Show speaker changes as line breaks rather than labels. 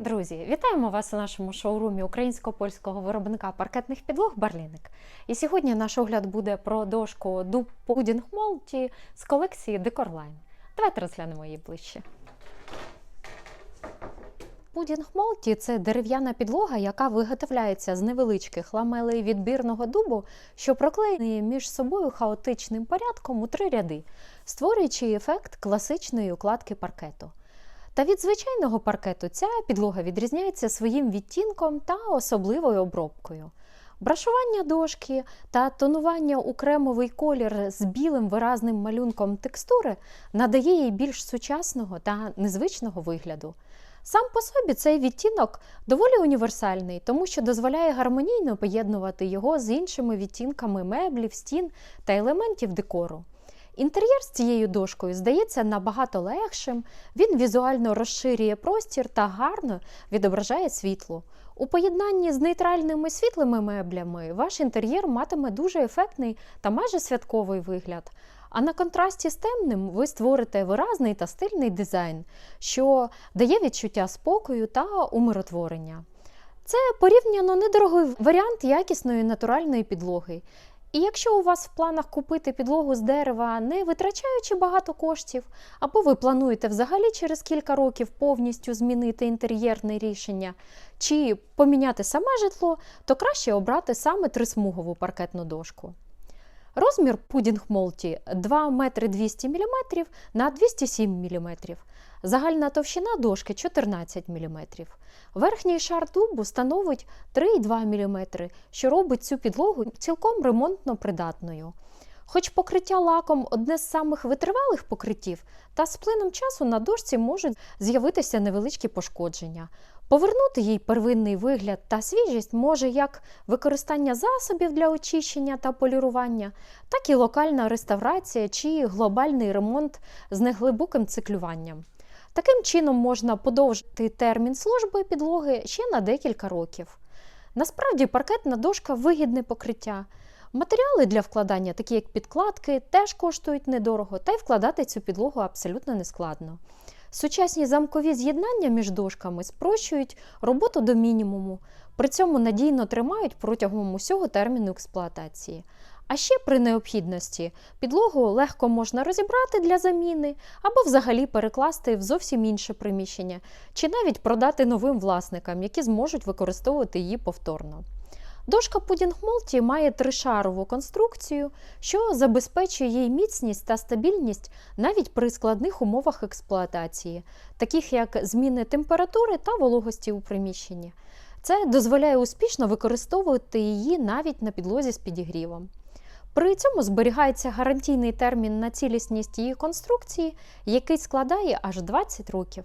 Друзі, вітаємо вас у нашому шоурумі українсько-польського виробника паркетних підлог Барліник. І сьогодні наш огляд буде про дошку Дуб Пудінг Молті з колекції Decorline. Давайте розглянемо її ближче. Пудінг Молті це дерев'яна підлога, яка виготовляється з невеличких ламелей відбірного дубу, що проклеєні між собою хаотичним порядком у три ряди, створюючи ефект класичної укладки паркету. Та від звичайного паркету ця підлога відрізняється своїм відтінком та особливою обробкою. Брашування дошки та тонування у кремовий колір з білим виразним малюнком текстури надає їй більш сучасного та незвичного вигляду. Сам по собі цей відтінок доволі універсальний, тому що дозволяє гармонійно поєднувати його з іншими відтінками меблів, стін та елементів декору. Інтер'єр з цією дошкою здається набагато легшим, він візуально розширює простір та гарно відображає світло. У поєднанні з нейтральними світлими меблями ваш інтер'єр матиме дуже ефектний та майже святковий вигляд. А на контрасті з темним ви створите виразний та стильний дизайн, що дає відчуття спокою та умиротворення. Це порівняно недорогий варіант якісної натуральної підлоги. І якщо у вас в планах купити підлогу з дерева, не витрачаючи багато коштів, або ви плануєте взагалі через кілька років повністю змінити інтер'єрне рішення чи поміняти саме житло, то краще обрати саме трисмугову паркетну дошку. Розмір пудінг молті 2 метри 200 мм на 207 мм. Загальна товщина дошки 14 мм. Верхній шар дубу становить 3,2 мм, що робить цю підлогу цілком ремонтно придатною. Хоч покриття лаком одне з самих витривалих покриттів, та з плином часу на дошці можуть з'явитися невеличкі пошкодження. Повернути їй первинний вигляд та свіжість може як використання засобів для очищення та полірування, так і локальна реставрація чи глобальний ремонт з неглибоким циклюванням. Таким чином можна подовжити термін служби підлоги ще на декілька років. Насправді паркетна дошка вигідне покриття. Матеріали для вкладання, такі як підкладки, теж коштують недорого, та й вкладати цю підлогу абсолютно нескладно. Сучасні замкові з'єднання між дошками спрощують роботу до мінімуму, при цьому надійно тримають протягом усього терміну експлуатації. А ще при необхідності підлогу легко можна розібрати для заміни або взагалі перекласти в зовсім інше приміщення, чи навіть продати новим власникам, які зможуть використовувати її повторно. Дошка Multi має тришарову конструкцію, що забезпечує їй міцність та стабільність навіть при складних умовах експлуатації, таких як зміни температури та вологості у приміщенні. Це дозволяє успішно використовувати її навіть на підлозі з підігрівом. При цьому зберігається гарантійний термін на цілісність її конструкції, який складає аж 20 років.